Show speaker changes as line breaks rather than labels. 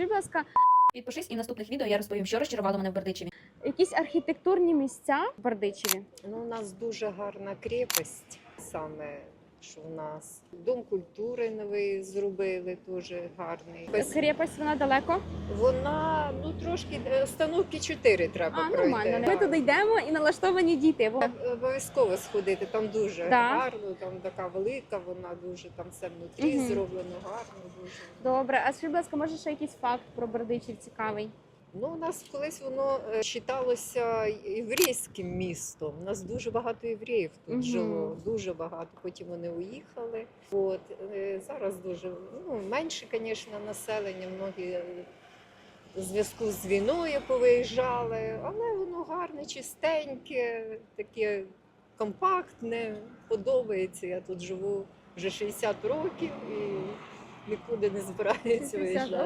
Скажіть, будь ласка,
Підпишись і в наступних відео я розповім, що розчарувало мене в Бердичеві.
якісь архітектурні місця в Бердичеві?
Ну, у нас дуже гарна крепость, саме що в нас. Дом культури новий зробили, теж гарний. Без-
Крепость, вона далеко.
Вона ну трошки е, остановки 4 треба
А,
пройти.
нормально. Ми туди йдемо і налаштовані дійти. Бо
Обов'язково сходити, там дуже
Да.
гарно, там така велика, вона дуже там все внутрі
Мгм.
зроблено гарно, дуже.
добре. А скажіть, будь ласка, може ще якийсь факт про Бердичів цікавий?
Ну, у нас колись воно е, вважалося єврейським містом. У нас дуже багато євреїв тут
Мгм.
жило, дуже багато. Потім вони уїхали. От е, зараз дуже ну, менше, звісно, населення. Многі е, у зв'язку з війною повиїжджали, але воно гарне, чистеньке, таке компактне, подобається. Я тут живу вже 60 років і нікуди не збираюся виїжджати.